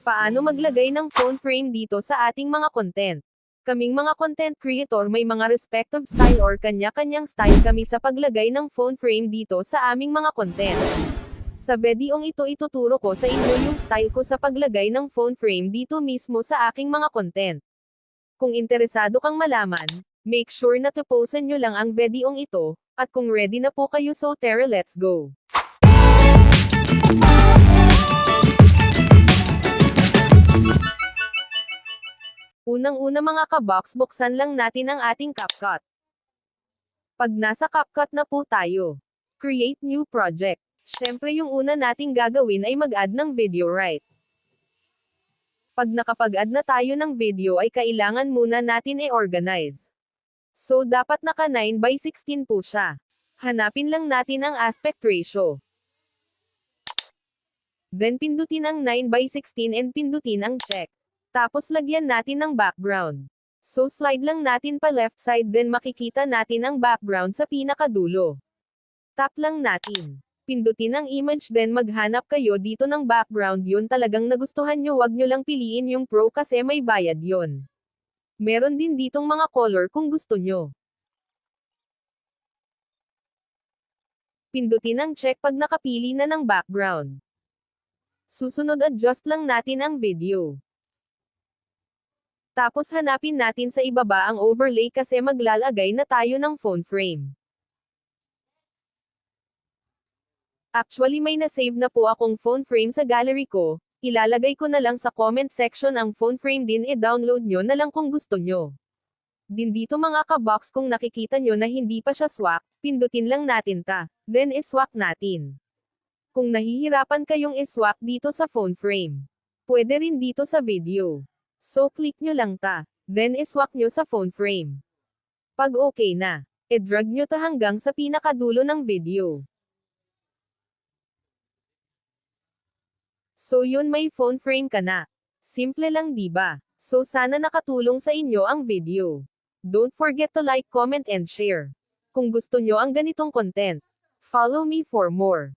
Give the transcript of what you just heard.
Paano maglagay ng phone frame dito sa ating mga content? Kaming mga content creator may mga respective style or kanya-kanyang style kami sa paglagay ng phone frame dito sa aming mga content. Sa videong ito ituturo ko sa inyo yung style ko sa paglagay ng phone frame dito mismo sa aking mga content. Kung interesado kang malaman, make sure na tapusin nyo lang ang videong ito, at kung ready na po kayo so tara let's go. Unang-una mga kabox buksan lang natin ang ating CapCut. Pag nasa CapCut na po tayo, create new project. Syempre yung una nating gagawin ay mag-add ng video right. Pag nakapag-add na tayo ng video ay kailangan muna natin i-organize. So dapat naka 9 by 16 po siya. Hanapin lang natin ang aspect ratio. Then pindutin ang 9 by 16 and pindutin ang check. Tapos lagyan natin ng background. So slide lang natin pa left side then makikita natin ang background sa pinakadulo. Tap lang natin. Pindutin ang image then maghanap kayo dito ng background yun talagang nagustuhan nyo wag nyo lang piliin yung pro kasi may bayad yon. Meron din ditong mga color kung gusto nyo. Pindutin ang check pag nakapili na ng background. Susunod adjust lang natin ang video. Tapos hanapin natin sa ibaba ang overlay kasi maglalagay na tayo ng phone frame. Actually may na-save na po akong phone frame sa gallery ko, ilalagay ko na lang sa comment section ang phone frame din i-download nyo na lang kung gusto nyo. Din dito mga kabox kung nakikita nyo na hindi pa siya swak, pindutin lang natin ta, then iswak natin. Kung nahihirapan kayong iswak dito sa phone frame, pwede rin dito sa video. So click nyo lang ta, then iswak nyo sa phone frame. Pag okay na, i-drag nyo ta hanggang sa pinakadulo ng video. So yun may phone frame ka na. Simple lang 'di ba? So sana nakatulong sa inyo ang video. Don't forget to like, comment and share. Kung gusto nyo ang ganitong content, follow me for more.